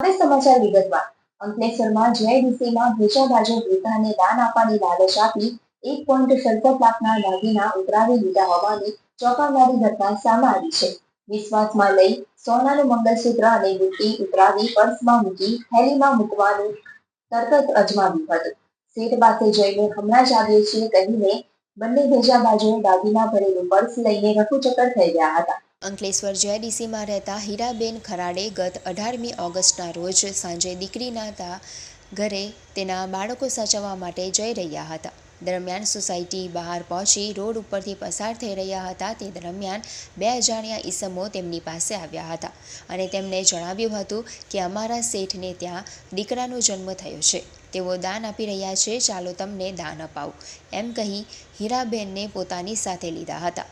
હવે સમાચાર વિગતવાર. અંકલેશ્વરમાં જેઆઈડીસીમાં ભેજાબાજુ વૃદ્ધાને દાન આપવાની લાલચ આપી, એક પોઈન્ટ સડસઠ લાખના દાગીના ઉતરાવી લીધા હોવાની ચોંકાવનારી ઘટના સામે આવી છે. વિશ્વાસમાં લઈ સોનાનું મંગલસૂત્ર અને બુટ્ટી ઉતરાવી પર્સમાં મૂકી થેલીમાં મૂકવાનું તરત અજમાવ્યું હતું. શેઠ પાસે જઈને હમણાં જ આવીએ છીએ કહીને બંને ભેજા બાજુએ દાગીના ભરેલું પર્સ લઈને રફુચક્કર થઈ ગયા હતા. અંકલેશ્વર જેડીસીમાં રહેતા હીરાબેન ખરાડે ગત અઢારમી ઓગસ્ટના રોજ સાંજે દીકરીના તા ઘરે તેના બાળકો સાચવવા માટે જઈ રહ્યા હતા. દરમિયાન સોસાયટી બહાર પહોંચી રોડ ઉપરથી પસાર થઈ રહ્યા હતા તે દરમિયાન બે અજાણ્યા ઈસમો તેમની પાસે આવ્યા હતા અને તેમને જણાવ્યું હતું કે અમારા શેઠને ત્યાં દીકરાનો જન્મ થયો છે. તેઓ દાન આપી રહ્યા છે, ચાલો તમને દાન અપાવું. એમ કહી હીરાબેનને પોતાની સાથે લીધા હતા.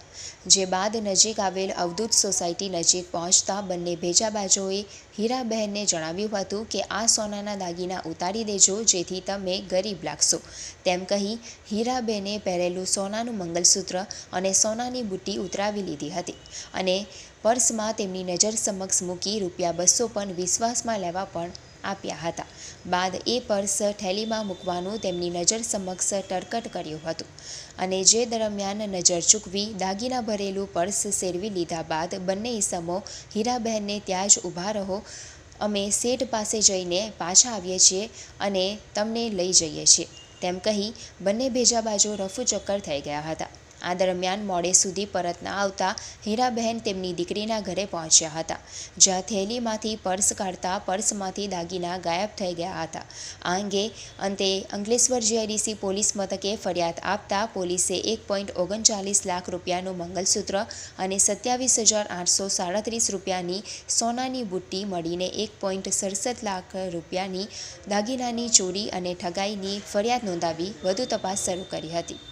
જે બાદ નજીક આવેલ અવધૂત સોસાયટી નજીક પહોંચતા બંને ભેજા બાજુએ હીરાબહેનને જણાવ્યું હતું કે, આ સોનાના દાગીના ઉતારી દેજો, જેથી તમે ગરીબ લાગશો. તેમ કહી હીરાબેને પહેરેલું સોનાનું મંગલસૂત્ર અને સોનાની બુટ્ટી ઉતરાવી લીધી હતી અને પર્સમાં તેમની નજર સમક્ષ મૂકી રૂપિયા બસો પણ વિશ્વાસમાં લેવા પણ આપ્યા હતા. બાદ એ પર્સ થેલીમાં મૂકવાનું તેમની નજર સમક્ષ ટરકટ કર્યું હતું અને જે દરમિયાન નજર ચૂકવી દાગીના ભરેલું પર્સ સેરવી લીધા બાદ બંને ઈસમો હીરાબહેનને ત્યાં જ ઊભા રહો, અમે શેઠ પાસે જઈને પાછા આવીએ છીએ અને તમને લઈ જઈએ છીએ. તેમ કહી બંને ભેજા બાજુ રફુ ચક્કર થઈ ગયા હતા. આ દરમિયાન મોડે સુધી પરત ન આવતા હીરાબહેન તેમની દીકરીના ઘરે પહોંચ્યા હતા, જ્યાં થેલીમાંથી પર્સ કાઢતા પર્સમાંથી દાગીના ગાયબ થઈ ગયા હતા. આ અંગે અંતે અંકલેશ્વર જીઆઈડીસી પોલીસ મથકે ફરિયાદ આપતા પોલીસે એક પોઈન્ટ ઓગણચાલીસ લાખ રૂપિયાનું મંગલસૂત્ર અને સત્યાવીસ હજાર આઠસો સાડત્રીસ રૂપિયાની સોનાની બુટ્ટી મળીને એક પોઈન્ટ સડસઠ લાખ રૂપિયાની દાગીનાની ચોરી અને ઠગાઈની ફરિયાદ નોંધાવી વધુ તપાસ શરૂ કરી હતી.